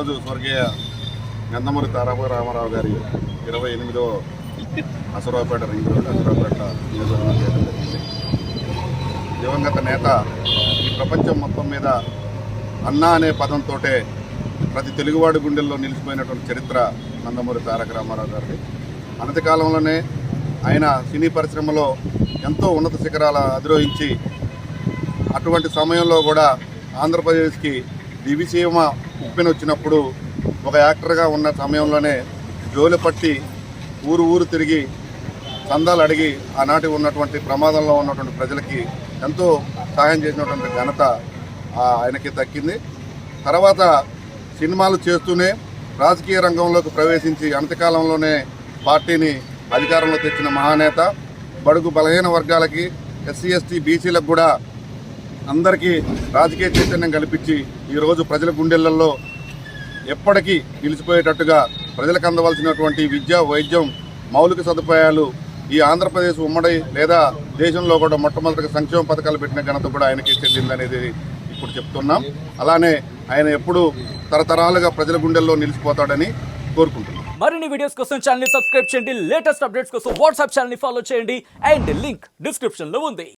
ఈరోజు స్వర్గీయ నందమూరి తారాపు రామారావు గారి ఇరవై ఎనిమిదో అసరావుపేట రింగ్ రోడ్ అసరావుపేట నియోజకవర్గం చేయడం జరిగింది. దివంగత నేత ఈ ప్రపంచం మొత్తం మీద అన్నా అనే పదంతో ప్రతి తెలుగువాడి గుండెల్లో నిలిచిపోయినటువంటి చరిత్ర నందమూరి తారక రామారావు గారిది. అనతి కాలంలోనే ఆయన సినీ పరిశ్రమలో ఎంతో ఉన్నత శిఖరాల అధిరోహించి అటువంటి సమయంలో కూడా ఆంధ్రప్రదేశ్కి దివిసీమ ఉప్పెన వచ్చినప్పుడు ఒక యాక్టర్గా ఉన్న సమయంలోనే జోలి పట్టి ఊరు ఊరు తిరిగి చందాలు అడిగి ఆనాటి ఉన్నటువంటి ప్రమాదంలో ఉన్నటువంటి ప్రజలకి ఎంతో సహాయం చేసినటువంటి ఘనత ఆ, ఆయనకి దక్కింది. తర్వాత సినిమాలు చేస్తూనే రాజకీయ రంగంలోకి ప్రవేశించి అంతకాలంలోనే పార్టీని అధికారంలో తెచ్చిన మహానేత బడుగు బలహీన వర్గాలకి ఎస్సీ ఎస్టీ బీసీలకు కూడా అందరికీ రాజకీయ చైతన్యం కల్పించి ఈరోజు ప్రజల గుండెలలో ఎప్పటికీ నిలిచిపోయేటట్టుగా ప్రజలకు అందవలసినటువంటి విద్య వైద్యం మౌలిక సదుపాయాలు ఈ ఆంధ్రప్రదేశ్ ఉమ్మడి లేదా దేశంలో కూడా మొట్టమొదటిగా సంక్షేమ పథకాలు పెట్టిన ఘనత కూడా ఆయనకి చెందిందనేది ఇప్పుడు చెప్తున్నాం. అలానే ఆయన ఎప్పుడు తరతరాలుగా ప్రజల గుండెల్లో నిలిచిపోతాడని కోరుకుంటున్నాం. మరిన్ని వీడియోస్ కోసం ఛానల్ సబ్స్క్రైబ్ చేయండి. లేటెస్ట్ అప్డేట్స్ కోసం వాట్సాప్ ఛానల్ ఫాలో చేయండి. అండ్ లింక్ డిస్క్రిప్షన్లో ఉంది.